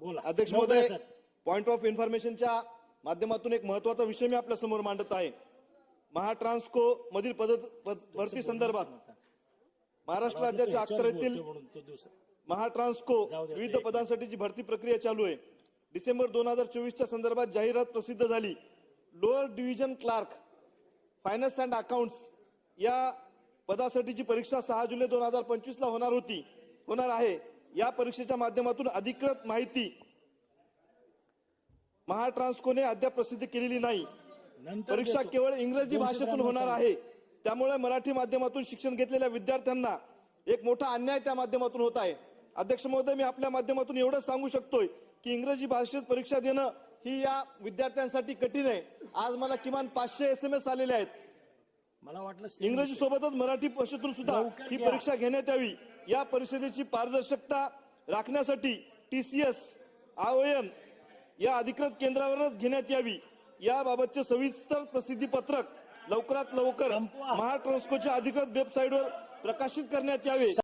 बोला. अध्यक्ष महोदय. पॉइंट ऑफ इन्फॉर्मेशनच्या माध्यमातून एक महत्त्वाचा विषय मी आपल्यासमोर मांडत आहे. महाट्रान्सको मधील पद भरती संदर्भात महाराष्ट्र राज्याच्या अखत्यारीतील महाट्रान्सको विविध पदांसाठीची भरती प्रक्रिया चालू आहे. डिसेंबर दोन हजार चोवीसच्या संदर्भात जाहिरात प्रसिद्ध झाली. Lower division clerk finance and accounts या पदासाठीची परीक्षा सहा जुलै दोन हजार पंचवीस ला होणार होती होणार आहे. या परीक्षेच्या माध्यमातून अधिकृत माहिती महाट्रान्सकोने अद्याप प्रसिद्ध केलेली नाही परीक्षा. केवळ इंग्रजी भाषेतून होणार. आहे त्यामुळे मराठी माध्यमातून शिक्षण घेतलेल्या विद्यार्थ्यांना एक मोठा अन्याय त्या माध्यमातून होत आहे अध्यक्ष महोदय मी आपल्या माध्यमातून एवढंच सांगू शकतोय की इंग्रजी भाषेत परीक्षा देणं ही या विद्यार्थ्यांसाठी कठीण आहे आज मला किमान पाचशे एस एम एस आलेले आहेत मला वाटलं इंग्रजी. सोबतच मराठी भाषेतून सुद्धा ही. परीक्षा घेण्यात यावी या परिषदेची पारदर्शकता राखण्यासाठी टीसीएस आयओएन या अधिकृत केंद्रावरच घेण्यात यावी याबाबतचे सविस्तर प्रसिद्धी पत्रक लवकरात लवकर. महाट्रान्सकोच्या अधिकृत वेबसाईटवर प्रकाशित करण्यात यावे